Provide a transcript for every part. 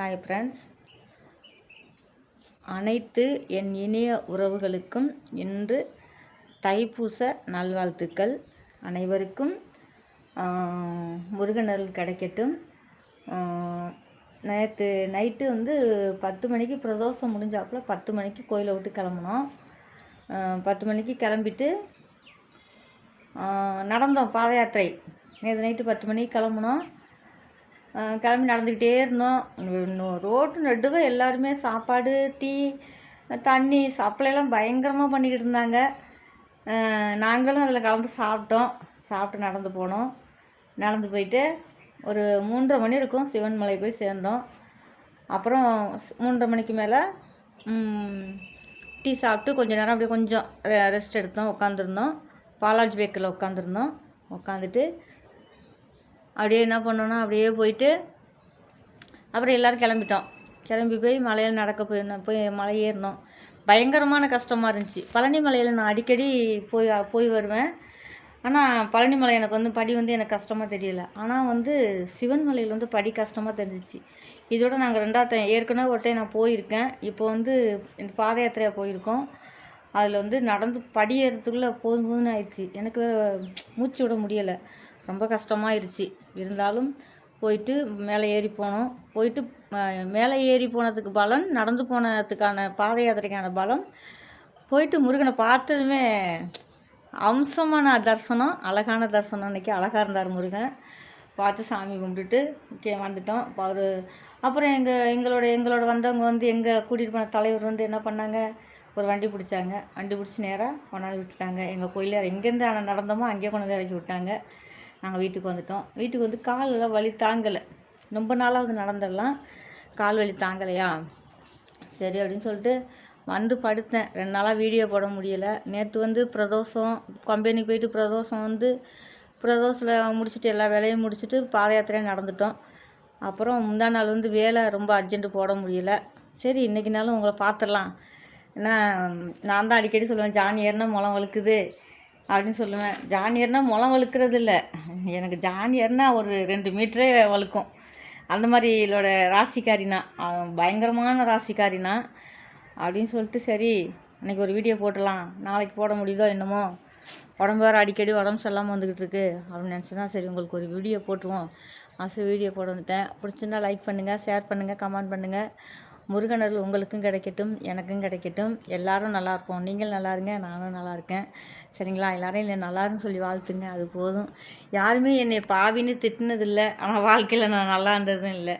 Hi friends அனைத்து என் இனிய உறவுகளுக்கும் இன்று தைப்பூச நல்வாழ்த்துக்கள். அனைவருக்கும் முருகனருள் கிடைக்கட்டும். நேற்று நைட்டு வந்து பத்து மணிக்கு பிரதோஷம் முடிஞ்சாப்புல பத்து மணிக்கு கோயிலை விட்டு கிளம்புனோம். பத்து மணிக்கு கிளம்பிட்டு நடந்தோம் பாத யாத்திரை நேற்று நைட்டு பத்து மணிக்கு கிளம்புனோம். கிளம்பி நடந்துக்கிட்டே இருந்தோம். ரோட்டு நடுவே எல்லாருமே சாப்பாடு டீ தண்ணி சப்ளைலாம் பயங்கரமாக பண்ணிக்கிட்டு இருந்தாங்க. நாங்களும் அதில் கலந்து சாப்பிட்டோம். சாப்பிட்டு நடந்து போனோம். நடந்து போயிட்டு ஒரு மூன்றரை மணி இருக்கும். சிவன்மலை போய் சேர்ந்தோம். அப்புறம் மூன்றரை மணிக்கு மேலே டீ சாப்பிட்டு கொஞ்ச நேரம் அப்படியே கொஞ்சம் ரெஸ்ட் எடுத்தோம். உட்காந்துருந்தோம் பாலாஜி பேக்கரில் உட்காந்துருந்தோம் உட்காந்துட்டு அப்படியே என்ன பண்ணோன்னா அப்படியே போயிட்டு அப்புறம் எல்லோரும் கிளம்பிட்டோம். கிளம்பி போய் மலையில் நடக்க போய் போய் மலை ஏறினோம். பயங்கரமான கஷ்டமாக இருந்துச்சு. பழனி மலையில் நான் அடிக்கடி போய் போய் வருவேன். ஆனால் பழனி மலை எனக்கு வந்து படி வந்து எனக்கு கஷ்டமாக தெரியல. ஆனால் வந்து சிவன் மலையில் வந்து படி கஷ்டமாக தெரிஞ்சிச்சு. இதோட நாங்கள் ரெண்டாவது ஏற்கனவே ஒரு டைம் நான் போயிருக்கேன். இப்போ வந்து இந்த பாத யாத்திரையாக போயிருக்கோம். அதில் வந்து நடந்து படி ஏறதுக்குள்ளே போதும் போதுன்னு ஆயிடுச்சு. எனக்கு மூச்சு விட முடியலை. ரொம்ப கஷ்டமாயிருச்சு. இருந்தாலும் போயிட்டு மேலே ஏறி போனோம். போயிட்டு மேலே ஏறி போனதுக்கு பலன் நடந்து போனதுக்கான பாத யாத்திரைக்கான பலம். போயிட்டு முருகனை பார்த்ததுமே அம்சமான தரிசனம் அழகான தரிசனம். அன்றைக்கி அழகாக இருந்தார் முருகன். பார்த்து சாமி கும்பிட்டுட்டு கே வந்துட்டோம். அவர் அப்புறம் எங்கள் எங்களோட எங்களோட வந்தவங்க வந்து எங்கள் கூட்டிகிட்டு போன தலைவர் வந்து என்ன பண்ணாங்க? ஒரு வண்டி பிடிச்சாங்க. வண்டி பிடிச்சி நேராக கொண்டாந்து விட்டுட்டாங்க. எங்கள் கோயிலில் எங்கேருந்து ஆனால் நடந்தோமோ அங்கேயே கொண்டாந்து இறக்கி விட்டாங்க. நாங்கள் வீட்டுக்கு வந்துட்டோம். வீட்டுக்கு வந்து காலெல்லாம் வலி தாங்கலை. ரொம்ப நாளாவது நடந்துடலாம். கால் வலி தாங்கலையா? சரி அப்படின்னு சொல்லிட்டு வந்து படுத்தேன். ரெண்டு நாளாக வீடியோ போட முடியலை. நேற்று வந்து பிரதோஷம். கம்பெனிக்கு போயிட்டு பிரதோஷம் வந்து பிரதோஷத்தில் முடிச்சுட்டு எல்லா வேலையும் முடிச்சுட்டு பாத யாத்திரையாக நடந்துட்டோம். அப்புறம் முந்தா நாள் வந்து வேலை ரொம்ப அர்ஜென்ட்டு போட முடியல. சரி இன்றைக்கினாலும் உங்களை பார்த்துடலாம். ஏன்னா நான் தான் அடிக்கடி சொல்லுவேன் ஜான் ஏறினா முளம் வழுக்குது. அப்படின்னு சொல்லுவேன். ஜானியர்னால் முளம் வழுக்கிறது இல்லை எனக்கு ஜானியர்னால் ஒரு ரெண்டு மீட்டரே வழுக்கும். அந்த மாதிரி இதோட ராசிக்காரினா அவன் பயங்கரமான ராசிக்காரினா அப்படின்னு சொல்லிட்டு சரி இன்னைக்கு ஒரு வீடியோ போட்டுடலாம். நாளைக்கு போட முடியுதோ என்னமோ? உடம்பு வேறு அடிக்கடி உடம்பு சரியில்லாமல் வந்துக்கிட்டு இருக்கு. அப்படின்னு நினச்சி தான் சரி உங்களுக்கு ஒரு வீடியோ போட்டுருவோம். ஆசை வீடியோ போட வந்துட்டேன். பிடிச்சிருந்தா லைக் பண்ணுங்கள் ஷேர் பண்ணுங்கள் கமெண்ட் பண்ணுங்கள் முருகனர்கள் உங்களுக்கும் கிடைக்கட்டும் எனக்கும் கிடைக்கட்டும். எல்லாரும் நல்லா இருப்போம். நீங்கள் நல்லா இருங்க நானும் நல்லா இருக்கேன். சரிங்களா? எல்லாரும் இல்லை நல்லாருன்னு சொல்லி வாழ்த்துங்க. அது போதும். யாருமே என்னை பாவின்னு திட்டினதில்லை. ஆனால் வாழ்க்கையில் நான் நல்லா இருந்ததும் இல்லை.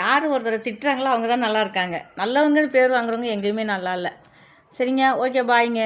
யார் ஒருத்தரை திட்டுறாங்களோ அவங்க தான் நல்லா இருக்காங்க. நல்லவங்கன்னு பேர் வாங்குறவங்க எங்கேயுமே நல்லா இல்லை. சரிங்க? ஓகே பாய்ங்க.